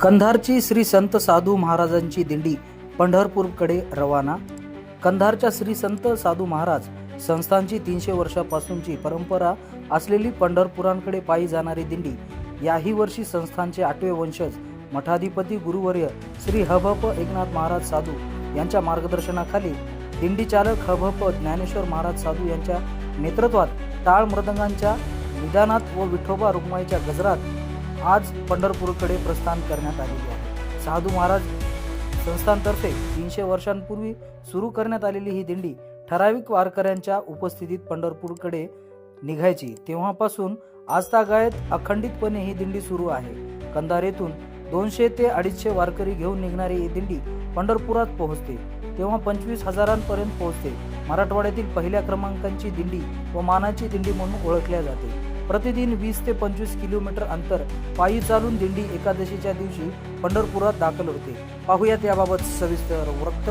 कंधारची श्री संत साधू महाराजांची दिंडी पंढरपूरकडे रवाना. कंधारच्या श्री संत साधू महाराज संस्थांची तीनशे वर्षापासूनची परंपरा असलेली पंढरपुरांकडे पायी जाणारी दिंडी याही वर्षी संस्थांचे आठवे वंशज मठाधिपती गुरुवर्य श्री हभप एकनाथ महाराज साधू यांच्या मार्गदर्शनाखाली दिंडी चालक हभप ज्ञानेश्वर महाराज साधू यांच्या नेतृत्वात टाळ मृदंगांच्या निदानात व विठोबा रुक्माईच्या गजरात आज पंढरपूरकडे प्रस्थान करण्यात आलेली आहे. साधू महाराज संस्थानतर्फे तीनशे वर्षांपूर्वी सुरू करण्यात आलेली ही दिंडी ठराविक वारकऱ्यांच्या उपस्थितीत पंढरपूरकडे निघायची. तेव्हापासून आजतागायत अखंडितपणे ही दिंडी सुरू आहे. कंधार येथून दोनशे ते अडीचशे वारकरी घेऊन निघणारी ही दिंडी पंढरपुरात पोहोचते. तेव्हा पंचवीस हजारांपर्यंत पोहोचते. मराठवाड्यातील पहिल्या क्रमांकाची दिंडी व मानाची दिंडी म्हणून ओळखल्या जाते. प्रतिदिन वीस ते पंचवीस किलोमीटर अंतर पायी चालून दिंडी एकादशीच्या दिवशी पंढरपुरात दाखल होते. पाहुयात याबाबत सविस्तर वृत्त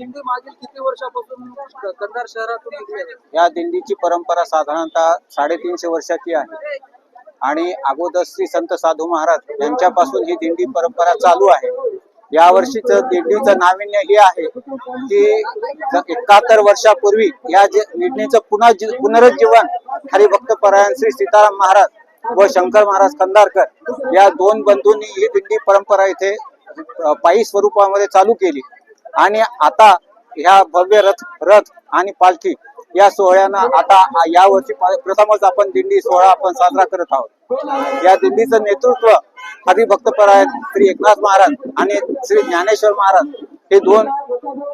दिंडी मागील किती वर्षापासून कंधार शहरातून निघली आहे? या दिंडीची परंपरा साधारणतः साडेतीनशे वर्षाची आहे. आणि अगोदर श्री संत साधू महाराज यांच्यापासून ही दिंडी परंपरा चालू आहे. यावर्षीच दिंडीचं नाविन्य हे आहे की एकाहत्तर वर्षापूर्वी या जे- दिंडीचं पुन्हा जी- पुनरुज्जीवन हरिभक्त परायण श्री सीताराम महाराज व शंकर महाराज कंधारकर या दोन बंधूंनी ही दिंडी परंपरा इथे अ, पायी स्वरूपामध्ये चालू केली. आणि आता ह्या भव्य रथ रथ आणि पालखी या सोहळ्यानं आता या वर्षी प्रथमच आपण दिंडी सोहळा आपण साजरा करत आहोत. या दिंडीचं नेतृत्व हरिभक्तपरायण श्री एकनाथ महाराज आणि श्री ज्ञानेश्वर महाराज हे दोन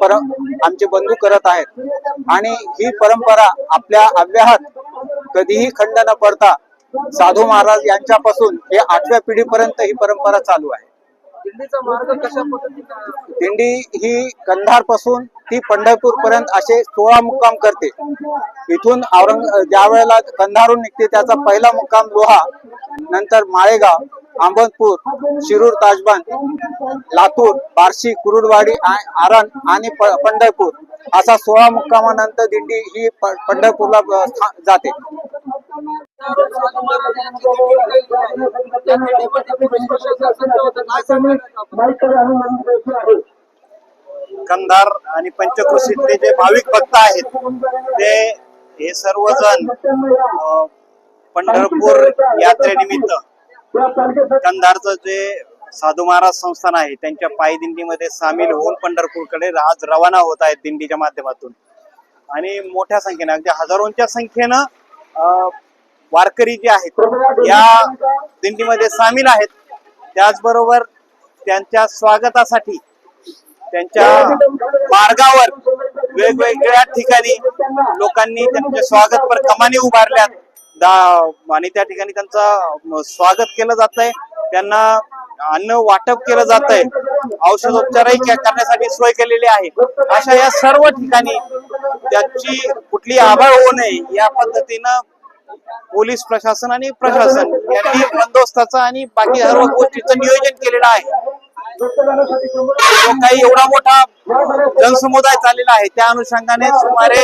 पर आमचे बंधू करत आहेत. आणि ही परंपरा आपल्या अव्याहात कधीही खंड न पडता साधू महाराज यांच्यापासून हे आठव्या पिढीपर्यंत ही परंपरा चालू आहे. दिंडी ही कंधारपासून ती पंढरपूर पर्यंत असे सोळा मुक्काम करते. इथून औरंग ज्या वेळेला कंधारून निघते त्याचा पहिला मुक्काम लोहा नंतर माळेगाव अहमदपूर शिरूर ताजबान लातूर बार्शी कुरुडवाडी आरण आणि पंढरपूर असा सोळा मुक्कामानंतर दिंडी ही पंढरपूरला जाते. कंधार आणि पंचकृषीतले जे भाविक भक्त आहेत ते हे सर्वजण पंढरपूर यात्रेनिमित्त कंधारचं जे साधू महाराज संस्थान आहे त्यांच्या पायी दिंडीमध्ये सामील होऊन पंढरपूरकडे आज रवाना होत आहेत दिंडीच्या माध्यमातून. आणि मोठ्या संख्येने अगदी हजारोंच्या संख्येनं वारकरी जे आहेत या दिंडीमध्ये सामील आहेत. त्याचबरोबर त्यांच्या स्वागतासाठी त्यांच्या मार्गावर वेगवेगळ्या ठिकाणी लोकांनी त्यांचे स्वागत पर कमानी उभारल्यात आणि त्या ठिकाणी त्यांचं स्वागत केलं जात आहे त्यांना अन्न वाटप केलं जात आहे औषधोपचारही करण्यासाठी सोय केलेली आहे. अशा या सर्व ठिकाणी त्याची कुठली आभाळ होऊ नये या पद्धतीनं पोलीस प्रशासन आणि प्रशासन यांनी बंदोबस्ताचं आणि बाकी सर्व गोष्टीचं नियोजन केलेलं आहे. जो काही एवढा मोठा जनसमुदाय चाललेला आहे त्या अनुषंगाने सुमारे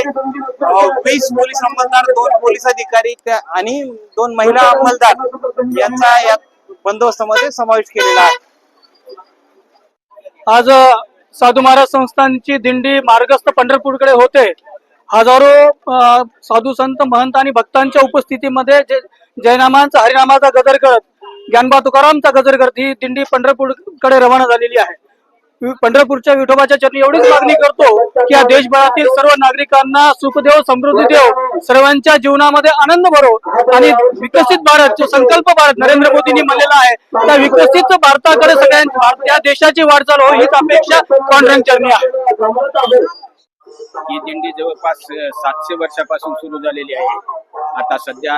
वीस पोलीस अंमलदार दोन पोलीस अधिकारी आणि दोन महिला अंमलदार यांचा या बंदोबस्तामध्ये समावेश केलेला आहे. आज साधू महाराज संस्थांची दिंडी मार्गस्थ पंढरपूरकडे होते. हजारो साधू संत महंत आणि भक्तांच्या उपस्थितीमध्ये जे जयनामांचा हरिनामाचा गजर करत ज्ञानबा तुकारामचा गजर करत ही दिंडी पंढरपूरकडे रवाना झालेली आहे. पंढरपूरच्या विठोबाच्या चरणी एवढीच मागणी करतो की या देशभरातील सर्व नागरिकांना सुखदेव समृद्धी देव सर्वांच्या जीवनामध्ये आनंद भरो आणि विकसित भारत जो संकल्प भारत नरेंद्र मोदींनी म्हणलेला आहे त्या विकसित भारताकडे सगळ्यांच्या देशाची वाटचाल हो हीच अपेक्षा पांडुरंग चरणी आहे. ही दिंडी जवळपास सातशे वर्षापासून सुरू झालेली आहे. आता सध्या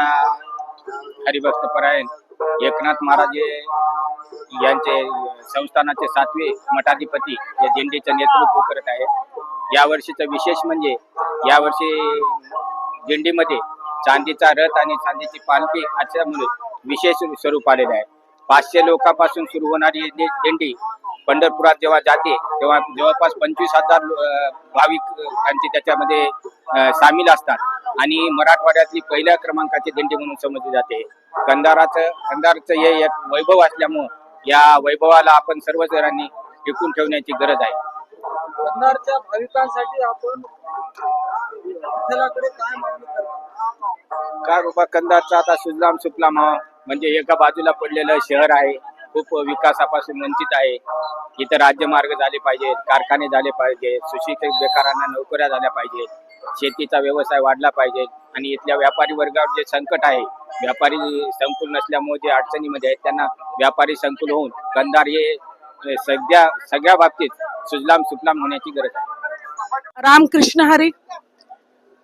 हरिभक्त परायण एकनाथ महाराज यांचे संस्थानाचे सातवे मठाधिपती या दिंडीचं नेतृत्व करत आहे. या वर्षीचं विशेष म्हणजे यावर्षी दिंडीमध्ये चांदीचा रथ आणि चांदीची पालखी असल्यामुळे विशेष स्वरूप आलेलं आहे. पाचशे लोकांपासून सुरू होणारी दिंडी पंढरपुरात जेव्हा जाते तेव्हा जवळपास पंचवीस हजार अं, भाविकांची त्याच्यामध्ये सामील असतात. आणि मराठवाड्यातली पहिल्या क्रमांकाची दिंडी म्हणून समजली जाते. कंधाराचं कंधारचं हे एक वैभव असल्यामुळं या वैभवाला आपण सर्व जणांनी टिकून ठेवण्याची गरज आहे. कंधारच्या भाविकांसाठी आपण काय मागणी करणार? का बाबा कंधारचा आता सुजलाम सुफलाम म्हणजे एका बाजूला पडलेलं शहर आहे. खूप विकासापासून वंचित आहे. इथं राज्यमार्ग झाले पाहिजेत कारखाने झाले पाहिजेत सुशिक्षित बेकारांना नोकऱ्या झाल्या पाहिजेत शेतीचा व्यवसाय वाढला पाहिजे आणि इथल्या व्यापारी वर्गावर जे संकट आहे व्यापारी संकुल नसल्यामुळे जे अडचणीमध्ये आहेत त्यांना व्यापारी संकुल होऊन कंधार हे सध्या सगळ्या बाबतीत सुजलाम सुफलाम होण्याची गरज आहे. रामकृष्ण हरी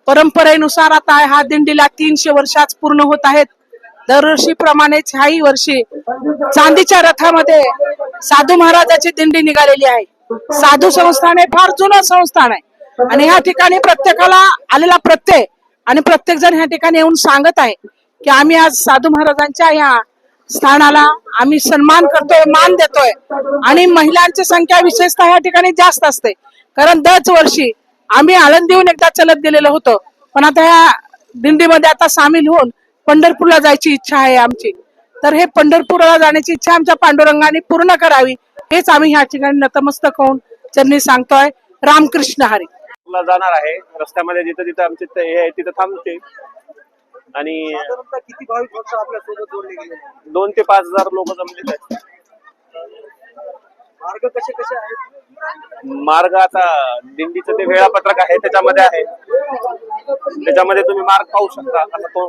परंपरेनुसार आता हा दिंडीला तीनशे वर्षाच पूर्ण होत आहेत. दरवर्षीप्रमाणेच ह्याही वर्षी चांदीच्या रथामध्ये साधू महाराजाची दिंडी निघालेली आहे. साधू संस्थान हे फार जुनं संस्थान आहे. आणि ह्या ठिकाणी प्रत्येकाला आलेला प्रत्यय आणि प्रत्येक जण ह्या ठिकाणी येऊन सांगत आहे की आम्ही आज साधू महाराजांच्या ह्या स्थानाला आम्ही सन्मान करतोय मान देतोय. आणि महिलांची संख्या विशेषतः या ठिकाणी जास्त असते. कारण दरच वर्षी आम्ही आळंदीहून एकदा चलत गेलेलो होतो. पण आता ह्या दिंडीमध्ये आता सामील होऊन पंढरपूरला जायची इच्छा आहे आमची. तर हे पंढरपूरला जाण्याची इच्छा आमच्या पांडुरंगाने पूर्ण करावी हेच आम्ही ह्या ठिकाणी नतमस्तक होऊन चरणी सांगतोय. रामकृष्ण हरी. जाणार आहे. रस्त्यामध्ये जिथं जिथं आमचे हे आहे तिथं थांबते. आणि साधारणतः किती भाविक भक्त आपल्यासोबत जोडले गेले दोन ते पाच हजार लोक जमलेले आहेत. मार्ग कसे कसे आहेत? मार्ग आता दिंडीचं ते वेळापत्रक आहे त्याच्यामध्ये आहे. त्याच्यामध्ये तुम्ही मार्ग पाहू शकता. आता तो